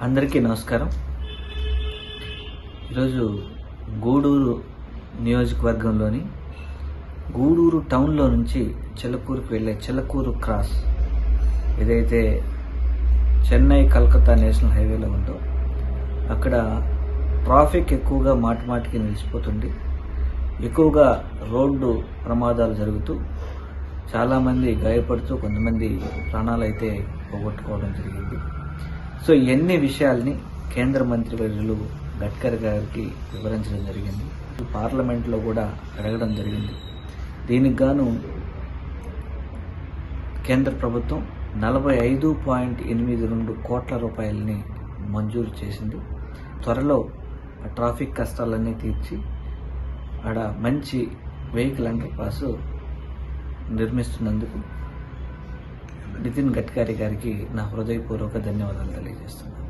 అందరికీ నమస్కారం. ఈరోజు గూడూరు నియోజకవర్గంలోని గూడూరు టౌన్లో నుంచి చిలకూరుకు వెళ్ళే చిలకూరు క్రాస్ ఏదైతే చెన్నై కలకత్తా నేషనల్ హైవేలో ఉందో అక్కడ ట్రాఫిక్ ఎక్కువగా మాటి మాటికి నిలిచిపోతుంది. ఎక్కువగా రోడ్డు ప్రమాదాలు జరుగుతూ చాలామంది గాయపడుతూ కొంతమంది ప్రాణాలు అయితే పోగొట్టుకోవడం జరిగింది. సో ఎన్ని విషయాల్ని కేంద్ర మంత్రి వర్యులు గడ్కర్ గారికి వివరించడం జరిగింది. పార్లమెంట్లో కూడా అడగడం జరిగింది. దీనికి గాను కేంద్ర ప్రభుత్వం నలభై ఐదు పాయింట్ ఎనిమిది రెండు కోట్ల రూపాయలని మంజూరు చేసింది. త్వరలో ట్రాఫిక్ కష్టాలన్నీ తీర్చి ఆడ మంచి వెహికల్ అండర్ పాస్ నిర్మిస్తున్నందుకు నితిన్ గడ్కరీ గారికి నా హృదయపూర్వక ధన్యవాదాలు తెలియజేస్తున్నాను.